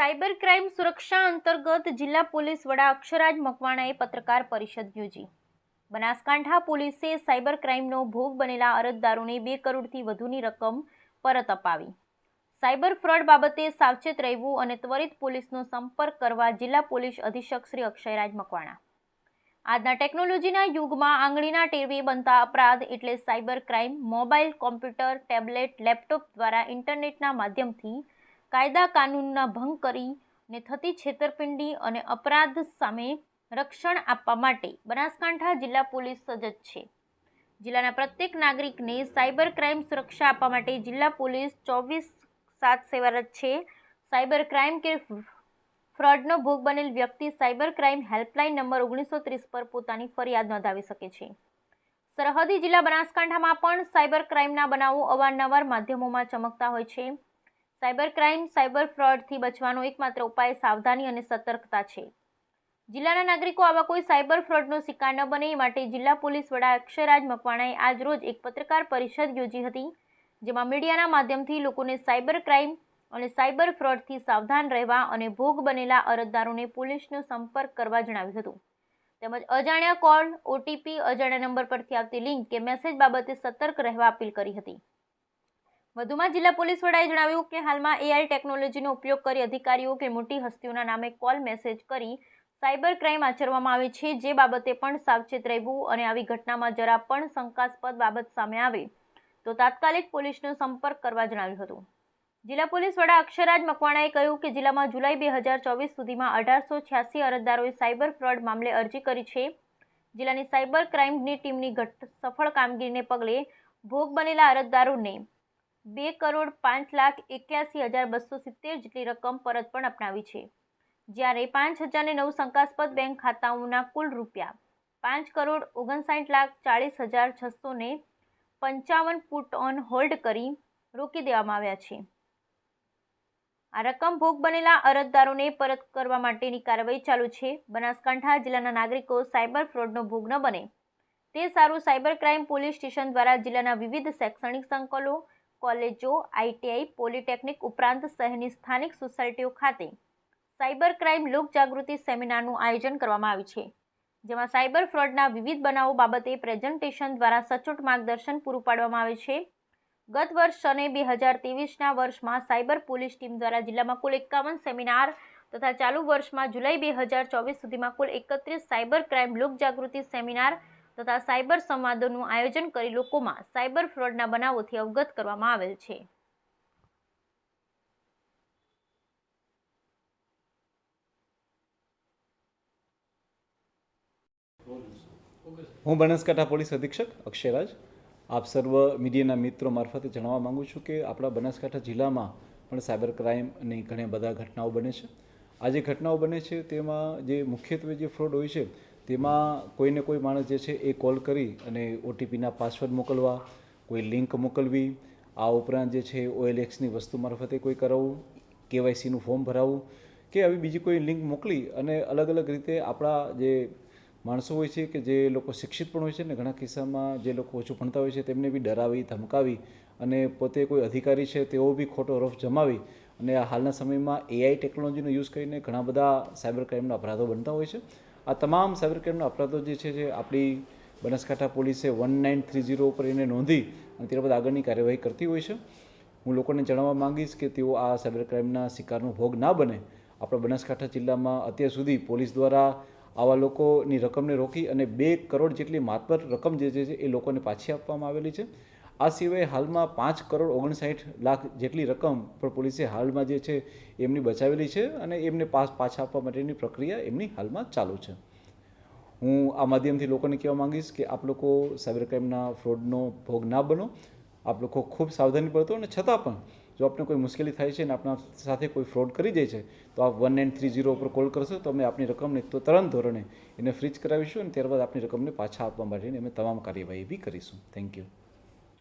Cyber crime સુરક્ષા અંતર્ગત જિલ્લા પોલીસ વડા અક્ષરાજ મકવાણાએ પત્રકાર પરિષદ યોજી. બનાસકાંઠા પોલીસે સાયબર ક્રાઇમનો ભોગ બનેલા અરજદારોને બે કરોડથી વધુની રકમ પરત અપાવી. સાયબર ફ્રોડ બાબતે સાવચેત રહેવું અને ત્વરિત પોલીસનો સંપર્ક કરવા જિલ્લા પોલીસ અધિક્ષક શ્રી અક્ષયરાજ મકવાણા. આજના ટેકનોલોજીના યુગમાં આંગળીના ટેરવે બનતા અપરાધ એટલે cyber crime mobile computer, tablet, laptop દ્વારા ઇન્ટરનેટના માધ્યમથી કાયદા કાનૂનના ભંગ કરીને થતી છેતરપિંડી અને અપરાધ સામે રક્ષણ આપવા માટે બનાસકાંઠા જિલ્લા પોલીસ સજ્જ છે. જિલ્લાના પ્રત્યેક નાગરિકને સાયબર ક્રાઇમ સુરક્ષા આપવા માટે જિલ્લા પોલીસ ચોવીસ સાત સેવારત છે. સાયબર ક્રાઇમ કે ફ્રોડનો ભોગ બનેલ વ્યક્તિ સાયબર ક્રાઇમ હેલ્પલાઇન નંબર ઓગણીસો ત્રીસ પર પોતાની ફરિયાદ નોંધાવી શકે છે. સરહદી જિલ્લા બનાસકાંઠામાં પણ સાયબર ક્રાઇમના બનાવો અવારનવાર માધ્યમોમાં ચમકતા હોય છે. સાયબર ક્રાઇમ, સાયબર ફ્રોડથી બચવાનો એકમાત્ર ઉપાય સાવધાની અને સતર્કતા છે. જિલ્લાના નાગરિકો આવા કોઈ સાયબર ફ્રોડનો શિકાર ન બને એ માટે જિલ્લા પોલીસ વડા અક્ષરાજ મકવાણાએ આજરોજ એક પત્રકાર પરિષદ યોજી હતી, જેમાં મીડિયાના માધ્યમથી લોકોને સાયબર ક્રાઇમ અને સાયબર ફ્રોડથી સાવધાન રહેવા અને ભોગ બનેલા અરજદારોને પોલીસનો સંપર્ક કરવા જણાવ્યું હતું. તેમજ અજાણ્યા કોલ, ઓટીપી, અજાણ્યા નંબર પરથી આવતી લિંક કે મેસેજ બાબતે સતર્ક રહેવા અપીલ કરી હતી. વધુમાં જિલ્લા પોલીસ વડાએ જણાવ્યું કે હાલમાં એઆઈ ટેકનોલોજીનો ઉપયોગ કરી અધિકારીઓ કે મોટી હસ્તીઓના નામે કોલ મેસેજ કરી સાયબર ક્રાઇમ આચરવામાં આવે છે, જે બાબતે પણ સાવચેત રહેવું અને આવી ઘટનામાં જરા પણ શંકાસ્પદ બાબત સામે આવે. તો તાત્કાલિક પોલીસનો સંપર્ક કરવા જણાવ્યું હતું. જિલ્લા પોલીસ વડા અક્ષરાજ મકવાણાએ કહ્યું કે જિલ્લામાં જુલાઈ બે હજાર ચોવીસ સુધીમાં અઢારસો છ્યાસી અરજદારોએ સાયબર ફ્રોડ મામલે અરજી કરી છે. જિલ્લાની સાયબર ક્રાઇમની ટીમની સફળ કામગીરીને પગલે ભોગ બનેલા અરજદારોને બે કરોડ પાંચ લાખ એક્યાસી હજાર બસો સિત્તેર જેટલી રકમ પરત પણ અપનાવી છે. જ્યારે પાંચ હજારને નવ શંકાસ્પદ બેંક ખાતાઓના કુલ રૂપિયા પાંચ કરોડ ઓગણસાઠ લાખ ચાળીસ હજાર છસોને પંચાવન પુટ ઓન હોલ્ડ કરી રોકી દેવામાં આવ્યા છે. આ રકમ ભોગ બનેલા અરજદારોને પરત કરવા માટેની કાર્યવાહી ચાલુ છે. બનાસકાંઠા જિલ્લાના નાગરિકો સાયબર ફ્રોડનો ભોગ ન બને. તે સારું સાયબર ક્રાઇમ પોલીસ સ્ટેશન દ્વારા જિલ્લાના વિવિધ શૈક્ષણિક સંકુલો કોલેજો આઈટીઆઈ પોલિટેકનિક ઉપરાંત શહેરની સ્થાનિક સોસાયટીઓ ખાતે સાયબર ક્રાઇમ લોકજાગૃતિ સેમિનારનું આયોજન કરવામાં આવ્યું છે, જેમાં સાયબર ફ્રોડના વિવિધ બનાવો બાબતે પ્રેઝન્ટેશન દ્વારા સચોટ માર્ગદર્શન પૂરું પાડવામાં આવે છે. ગત વર્ષ સને બે હજાર ત્રેવીસના વર્ષમાં સાયબર પોલીસ ટીમ દ્વારા જિલ્લામાં કુલ એકાવન સેમિનાર તથા ચાલુ વર્ષમાં જુલાઈ બે હજાર ચોવીસ સુધીમાં કુલ એકત્રીસ સાયબર ક્રાઇમ લોકજાગૃતિ સેમિનાર તથા સાયબર સંવાદોનું આયોજન કરી લોકોમાં સાયબર ફ્રોડના બનાવોથી અવગત કરવામાં આવેલ છે. હું બનાસકાંઠા પોલીસ અધિક્ષક અક્ષયરાજ. આપ સર્વ મીડિયાના મિત્રો મારફતે જણાવવા માગું છું કે આપણા બનાસકાંઠા જિલ્લામાં પણ સાયબર ક્રાઇમની ઘણી બધા ઘટનાઓ બને છે. આ જે ઘટનાઓ બને છે તેમાં જે મુખ્યત્વે જે ફ્રોડ હોય છે તેમાં કોઈને કોઈ માણસ જે છે એ કોલ કરી અને ઓટીપીના પાસવર્ડ મોકલવા, કોઈ લિંક મોકલવી, આ ઉપરાંત જે છે ઓએલએક્સની વસ્તુ મારફતે કોઈ કરાવવું કેવાયસીનું ફોર્મ ભરાવવું કે આવી બીજી કોઈ લિંક મોકલી અને અલગ અલગ રીતે આપણા જે માણસો હોય છે કે જે લોકો શિક્ષિત પણ હોય છે ને ઘણા કિસ્સામાં જે લોકો ઓછું ભણતા હોય છે તેમને બી ડરાવી, ધમકાવી અને પોતે કોઈ અધિકારી છે તેઓ બી ખોટો રફ જમાવી અને હાલના સમયમાં એઆઈ ટેકનોલોજીનો યુઝ કરીને ઘણા બધા સાયબર ક્રાઇમના અપરાધો બનતા હોય છે. આ તમામ સાયબર ક્રાઇમના અપરાધો જે છે જે આપણી બનાસકાંઠા પોલીસે વન નાઇન થ્રી ઝીરો ઉપર એને નોંધી અને ત્યારબાદ આગળની કાર્યવાહી કરતી હોય છે. હું લોકોને જણાવવા માંગીશ કે તેઓ આ સાયબર ક્રાઇમના શિકારનો ભોગ ના બને. આપણા બનાસકાંઠા જિલ્લામાં અત્યાર સુધી પોલીસ દ્વારા આવા લોકોની રકમને રોકી અને બે કરોડ જેટલી માતબર રકમ જે છે એ લોકોને પાછી આપવામાં આવેલી છે. આ સિવાય હાલમાં પાંચ કરોડ ઓગણસાઠ લાખ જેટલી રકમ પણ પોલીસે હાલમાં જે છે એમની બચાવેલી છે અને એમને પાસ પાછા આપવા માટેની પ્રક્રિયા એમની હાલમાં ચાલુ છે. હું આ માધ્યમથી લોકોને કહેવા માંગીશ કે આપ લોકો સાયબર ક્રાઇમના ફ્રોડનો ભોગ ના બનો. આપ લોકો ખૂબ સાવધાની પડતો અને છતાં પણ જો આપને કોઈ મુશ્કેલી થાય છે અને આપણા સાથે કોઈ ફ્રોડ કરી જાય છે, તો આપ વન નાઇન થ્રી ઝીરો ઉપર કોલ કરશો તો અમે આપની રકમને તો તરત ધોરણે એને ફ્રીજ કરાવીશું અને ત્યારબાદ આપની રકમને પાછા આપવા માટેની અમે તમામ કાર્યવાહી બી કરીશું. Thank you.